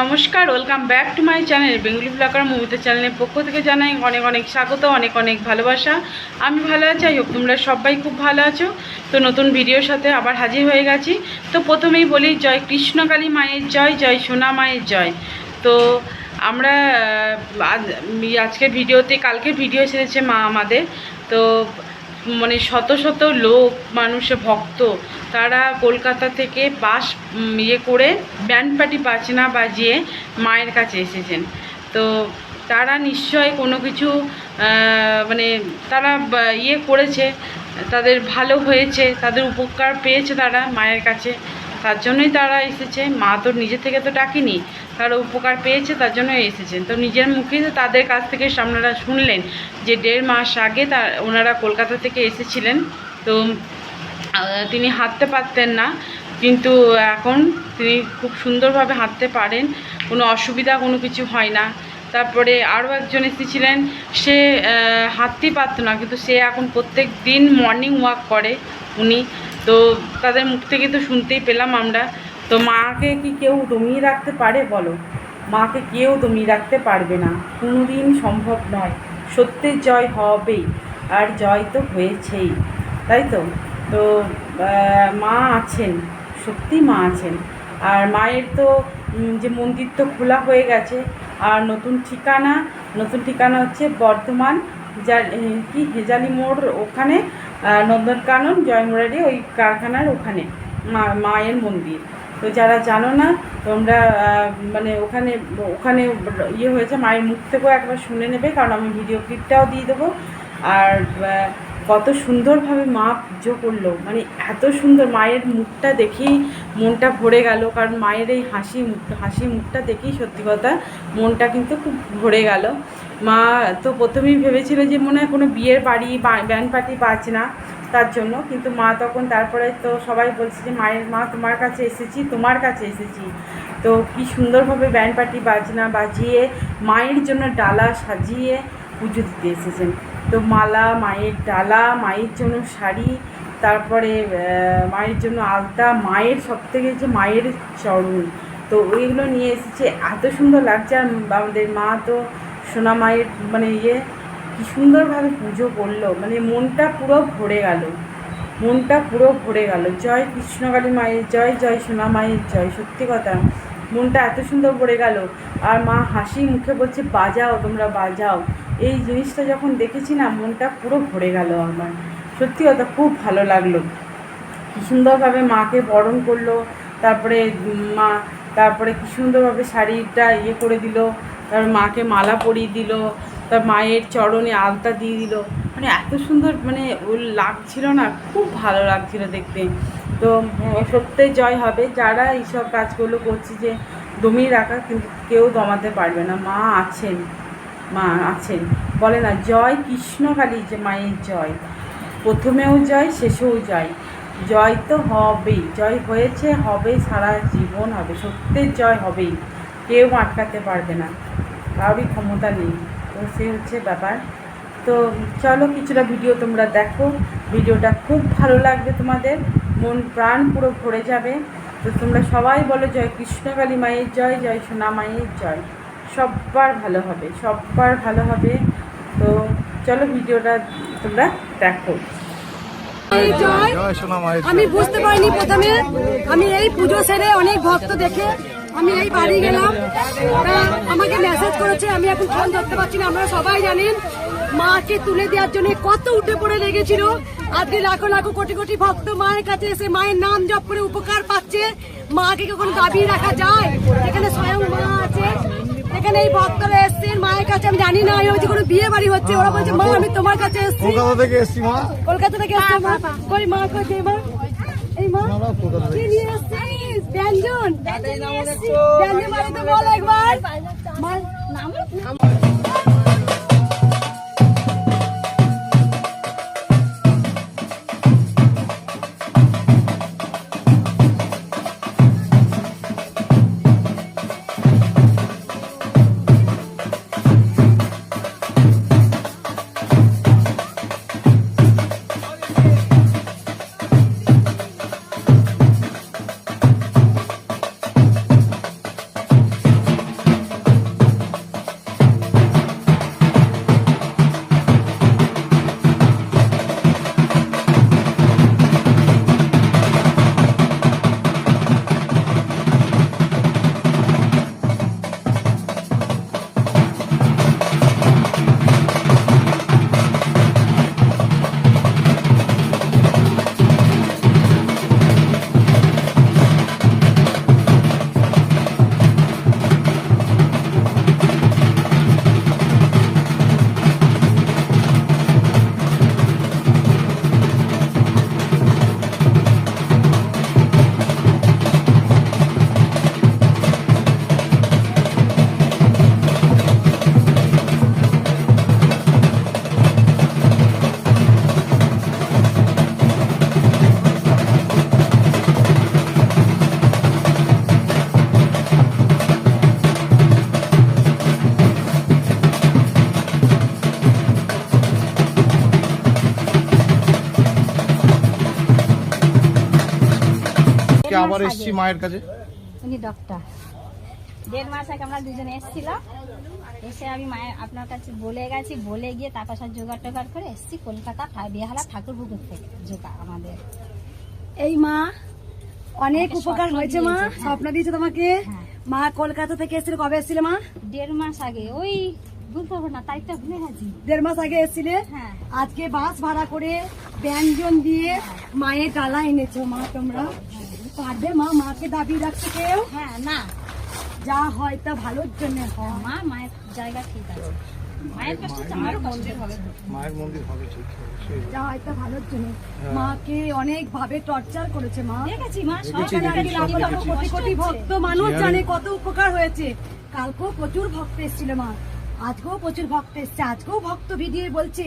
নমস্কার welcome back to my channel Bengali blogger মুভিতে চ্যানেলের পক্ষ থেকে জানাই অনেক অনেক স্বাগত অনেক অনেক ভালোবাসা। আমি ভালো আছি আই হোপ তোমরা সবাই খুব ভালো আছো। তো নতুন ভিডিওর সাথে আবার হাজির হয়ে গেছি। তো প্রথমেই বলি জয় কৃষ্ণকালী মায়ের জয় জয় সোনা মায়ের জয়। তো আমরা আহ, আজ আজকের ভিডিওতে কালকে ভিডিও ছেড়েছে মা আমাদের। তো মানে শত শত লোক, মানুষে ভক্ত, তারা কলকাতা থেকে বাস ইয়ে করে ব্যান্ড পার্টি বাজনা বাজিয়ে মায়ের কাছে এসেছেন। তো তারা নিশ্চয় কোনো কিছু মানে তারা ইয়ে করেছে, তাদের ভালো হয়েছে, তাদের উপকার পেয়েছে তারা মায়ের কাছে। তার জন্যই তারা এসেছে। মা তো নিজে থেকে তো ডাকেনি, তারা উপকার পেয়েছে, তার জন্যই এসেছেন। তো নিজের মুখেই তো তাদের কাছ থেকে আপনারা শুনলেন যে দেড় মাস আগে তার ওনারা কলকাতা থেকে এসেছিলেন। তো তিনি হাঁটতে পারতেন না, কিন্তু এখন তিনি খুব সুন্দরভাবে হাঁটতে পারেন, কোনো অসুবিধা, কোনো কিছু হয় না। তারপরে আরও একজন এসেছিলেন, সে হাঁটতেই পারতো না, কিন্তু সে এখন প্রত্যেক দিন মর্নিং ওয়াক করে। উনি তো তাদের মুখ থেকে তো শুনতেই পেলাম আমরা। তো মাকে কি কেউ দমিয়ে রাখতে পারে বলো? মাকে কেউ দমিয়ে রাখতে পারবে না। কোনোদিন সম্ভব নয়। সত্যের জয় হবেই, আর জয় তো হয়েছেই, তাই তো? তো মা আছেন, সত্যি মা আছেন। আর মায়ের তো যে মন্দির তো খোলা হয়ে গেছে, আর নতুন ঠিকানা নতুন ঠিকানা হচ্ছে বর্ধমান যা কি হেজালি মোড় ওখানে। নন্দনকানন জয়মুরারি ওই কারখানার ওখানে, মা, মায়ের মন্দির। তো যারা জানো না, তোমরা মানে ওখানে ওখানে ইয়ে হয়েছে, মায়ের মুখ থেকেও একবার শুনে নেবে, কারণ আমি ভিডিও ক্লিপটাও দিয়ে দেবো। আর কত সুন্দরভাবে মা পুজো করল মানে এত সুন্দর, মায়ের মুখটা দেখেই মনটা ভরে গেল, কারণ মায়ের এই হাসি মুখ, হাসি মুখটা দেখেই সত্যি কথা, মনটা কিন্তু খুব ভরে গেল। মা তো প্রথমেই ভেবেছিল যে মনে হয় কোনো বিয়ের বাড়ি ব্যান্ড পার্টি পাচ্ছে না তার জন্য। কিন্তু মা তখন তারপরে তো সবাই বলছে যে, মায়ের মা, তোমার কাছে এসেছি, তোমার কাছে এসেছি। তো কি সুন্দরভাবে ব্যান্ড পার্টি বাজনা বাজিয়ে মায়ের জন্য ডালা সাজিয়ে পুজো দিতে এসেছেন। তো মালা, মায়ের ডালা, মায়ের জন্য শাড়ি, তারপরে মায়ের জন্য আলতা, মায়ের সব থেকে যে মায়ের চরণ। তো ওইগুলো নিয়ে এসেছে। এত সুন্দর লাগছে। আর আমাদের মা তো সোনা মায়ের মানে ইয়ে কি সুন্দরভাবে পুজো করল। মানে মনটা পুরো ভরে গেল। মনটা পুরো ভরে গেল। জয় কৃষ্ণকালী মায়ের, জয় জয় সোনা মায়ের জয়। সত্যি কথা, মনটা এত সুন্দর ভরে গেল। আর মা হাসি মুখে বলছে, বাজাও তোমরা, বাজাও। এই জিনিসটা যখন দেখেছি না, মনটা পুরো ভরে গেল আমার। সত্যি কথা, খুব ভালো লাগল। কি সুন্দরভাবে মাকে বরণ করল, তারপরে মা, তারপরে কি সুন্দরভাবে শাড়িটা ইয়ে করে দিল তারপর মাকে মালা পরিয়ে দিল তার মায়ের চরণে আলতা দিয়ে দিল। মানে এত সুন্দর মানে ও লাগছিল না খুব ভালো লাগছিল দেখতে। তো উম, সত্যই জয় হবে। যারা এইসব কাজগুলো করছে যে দমিয়ে রাখা কিন্তু কেউ দমাতে পারবে না। মা আছেন মা আছেন। বলে না জয় কৃষ্ণকালী যে মায়ের জয়। প্রথমেও জয় শেষেও জয়। জয় তো হবেই। জয় হয়েছে হবে সারা জীবন হবে। সত্যের জয় হবেই। কেউ আটকাতে পারবে না। কারোরই ক্ষমতা নেই। তো সে হচ্ছে ব্যাপার। তো চলো কিছুটা ভিডিও তোমরা দেখো। ভিডিওটা খুব ভালো লাগবে তোমাদের। মন প্রাণ পুরো ভরে যাবে। তো তোমরা সবাই বলো জয় কৃষ্ণকালী মায়ের জয় জয় সোনা মায়ের জয়। সব্বার ভালো হবে সব্বার ভালো হবে। তো চলো ভিডিওটা তোমরা দেখো। জয় জয় সোনা মায়ের আমি বুঝতে পারিনি প্রথমে। আমি এই পুজো সেরে অনেক ভক্ত দেখে আমি এই বাড়ি গেলাম। তা আমাকে মেসেজ করেছে আমি এখন ফোন ধরতে পারছি না। আপনারা সবাই জানেন মাকে তুলে দেওয়ার জন্য কত উঠে পড়ে লেগেছিল। আজকে লাখো লাখো কোটি কোটি ভক্ত মায়ের কাছে এসে মায়ের নাম জপ করে উপকার পাচ্ছে। মাকে কখন দাবি রাখা যায়? এখানে স্বয়ং মা আছে। এখানে এই ভক্তরা এসছেন মায়ের কাছে আমি জানি না ওই যে কোনো বিয়ে বাড়ি হচ্ছে ওরা বলছে মা আমি তোমার কাছে এসছি। কলকাতা থেকে এসছি মা। কলকাতা থেকে আসছে মা? কই মা কই মা? এই মা কি নিয়ে আসছিস ব্যঞ্জন ব্যঞ্জন মানে তো বল একবার। নাম আজকে দেড় মাস আবার আগে। এসছি মায়ের কাছে। উনি ডক্টর দেড় মাস আগে আমরা দুজনে এসেছিলাম। এসে আমি মায়ের আপনার কাছে বলে গেছি বলে গিয়ে তার পাশে জোগাড় টোগাড় করে এসেছি কলকাতা বেহালা ঠাকুর পুকুর থেকে। জোগাড় আমাদের। এই মা অনেক উপকার হয়েছে মা। হ্যাঁ। স্বপ্ন দিয়েছে তোমাকে। হ্যাঁ। মা কলকাতা থেকে এসেছিল কবে এসেছিলে মা? দেড় মাস আগে। ওই বলতে পারব না তারিখটা ভুলে গেছি। দেড় মাস আগে এসেছিলে। হ্যাঁ। আজকে বাস ভাড়া করে ব্যঞ্জন দিয়ে মায়ের ডালা এনেছো মা তোমরা। পারবে? মা মাকে দাবি রাখছে কেউ? হ্যাঁ না। যা হয় তা ভালোর জন্য হয়। মা মায়ের জায়গা ঠিক আছে। মায়ের হবে। মন্দির হবে ঠিক যা হয় তা ভালোর জন্য। মাকে অনেক ভাবে টর্চার করেছে মা। কোটি কোটি ভক্ত মানুষ হ্যাঁ। জানে কত উপকার হয়েছে। কালকেও প্রচুর ভক্ত এসেছিল মা। আজকেও প্রচুর ভক্ত এসছে। আজকেও ভক্ত ভিডিও বলছে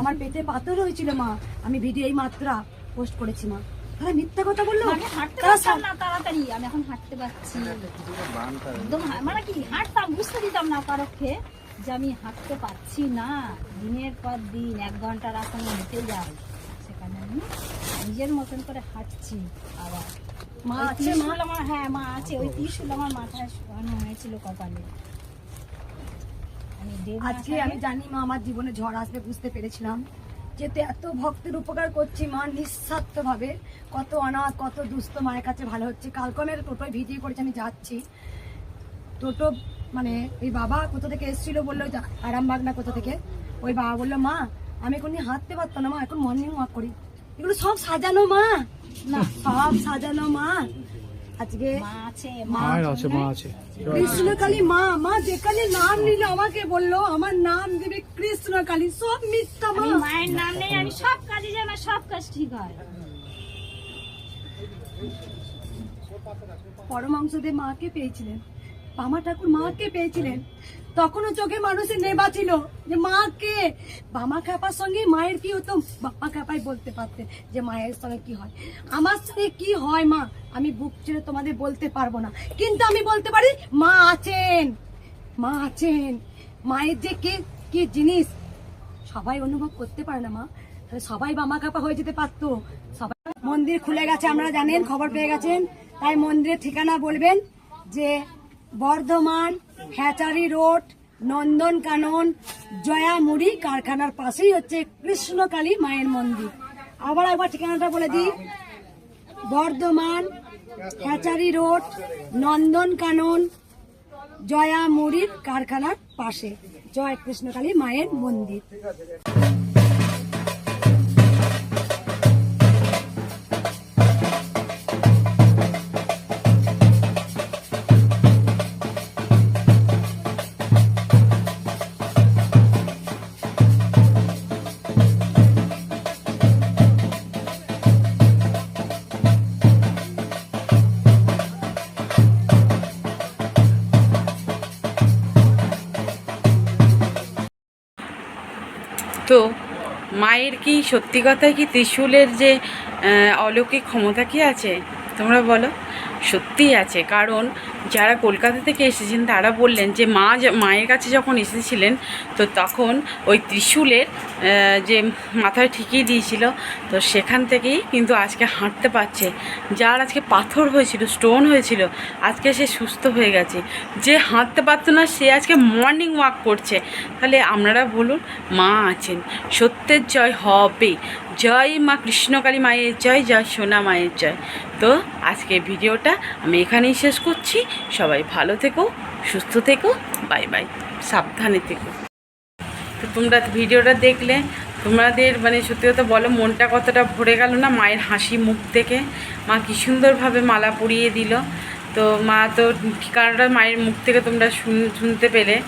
আমার পেটে পাথর হয়েছিল মা। আমি ভিডিও এই মাত্রা পোস্ট করেছি মা। তাহলে মিথ্যা কথা বলল? আমি হাঁটতে পারতাম না তাড়াতাড়ি। আমি এখন হাঁটতে পারছি। একদম মানে কি হাঁটতাম বুঝতে দিতাম না যে আমি হাঁটতে পারছি না। দিনের পর দিন এক ঘণ্টা রাস্তা আমি হেঁটে যাই। সেখানে আমি নিজের মতন করে হাঁটছি আবার। মা আছে মা? আমার হ্যাঁ মা আছে। ওই ত্রিশূল আমার মাথায় শোয়ানো হয়েছিল কপালে। আজকে আমি জানি মা আমার জীবনে ঝড় আসবে বুঝতে পেরেছিলাম। যেতে এত ভক্তের উপকার করছি, মা নিঃস্বার্থ ভাবে কত অনাথ, কত দুস্থ মায়ের কাছে ভালো হচ্ছে। কালকে আমি টোটোয় ভিডিও করেছি আমি যাচ্ছি। টোটো মানে ওই বাবা কোথা থেকে এসেছিল বলল আরামবাগ না কোথা থেকে? ওই বাবা বলল, মা, আমি এখন হাঁটতে পারতাম না, মা, এখন মর্নিং ওয়াক করি। এগুলো সব সাজানো, মা। না, সব সাজানো, মা। আজকে মায়ের আছে মা আছে। কৃষ্ণকালী মা মা যেখানে নাম নিল আমাকে বলল আমার নাম দেবে কৃষ্ণকালী সব মিথ্যা মা। মায়ের নাম নেই আমি সব কাজে যাই আমার সব কাজ ঠিক হয়। মাকে পেয়েছিলেন। বামা ঠাকুর মাকে পেয়েছিলেন। তখনও চোখে মানুষের নেবা ছিল যে মাকে বামা খাপার সঙ্গে মায়ের কি হতো? বামা খাপাই বলতে পারতে যে মায়ের সঙ্গে কি হয়। আমার সঙ্গে কি হয়, মা? আমি বুক ছেড়ে তোমাদের বলতে পারব না। কিন্তু আমি বলতে পারি, মা আছেন। মা আছেন। মায়ের যে কে, কি জিনিস? সবাই অনুভব করতে পারে না, মা। তাহলে সবাই বামা কাপা হয়ে যেতে পারতো। সবাই মন্দির খুলে গেছে আপনারা জানেন, খবর পেয়ে গেছেন। তাই মন্দিরের ঠিকানা বলবেন যে বর্ধমান, হ্যাচারি রোড নন্দন কানন জয়ামুড়ি কারখানার পাশেই হচ্ছে কৃষ্ণকালী মায়ের মন্দির। আবার একবার ঠিকানাটা বলে দিই। বর্ধমান, হ্যাচারি রোড নন্দন কানন জয়া মুড়ির কারখানার পাশে। জয় কৃষ্ণকালী মায়ের মন্দির। তো মায়ের কি সত্যি কথাই কি ত্রিশূলের যে অলৌকিক ক্ষমতা কি আছে? তোমরা বলো। সত্যিই আছে। কারণ যারা কলকাতা থেকে এসেছেন, তারা বললেন যে মা মায়ের কাছে যখন এসেছিলেন, তো তখন ওই ত্রিশূলের যে মাথায় ঠিকই দিয়েছিল, তো সেখান থেকেই কিন্তু আজকে হাঁটতে পারছে। যার আজকে পাথর হয়েছিল স্টোন হয়েছিল, আজকে সে সুস্থ হয়ে গেছে। যে হাঁটতে পারতো না, সে আজকে মর্নিং ওয়াক করছে। তাহলে আপনারা বলুন, মা আছেন। সত্যের জয় হবে। জয় মা কৃষ্ণকালী মায়ের জয় জয় সোনা মায়ের জয়। তো আজকে ভিডিওটা আমি এখানেই শেষ করছি। সবাই ভালো থেকো, সুস্থ থেকো, বাই বাই, সাবধানে থেকো। তো তোমরা ভিডিওটা দেখলে, তোমাদের মানে সত্যি কথা বলো, মনটা কতটা ভরে গেল না মায়ের হাসি মুখ থেকে। মা কি সুন্দরভাবে মালা পরিয়ে দিল। তো মা তো ঠিকানাটা মায়ের মুখ থেকে তোমরা শুন- শুনতে পেলে।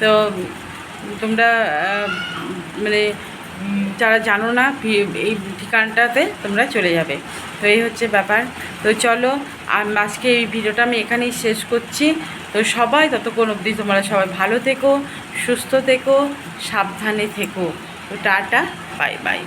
তো তোমরা মানে যারা জানো না এই ঠিকানাটাতে তোমরা চলে যাবে। তো এই হচ্ছে ব্যাপার। তো চলো আজকে এই ভিডিওটা আমি এখানেই শেষ করছি। তো সবাই ততক্ষণ অবধি তোমরা সবাই ভালো থেকো, সুস্থ থেকো, সাবধানে থেকো। তো টাটা, বাই বাই।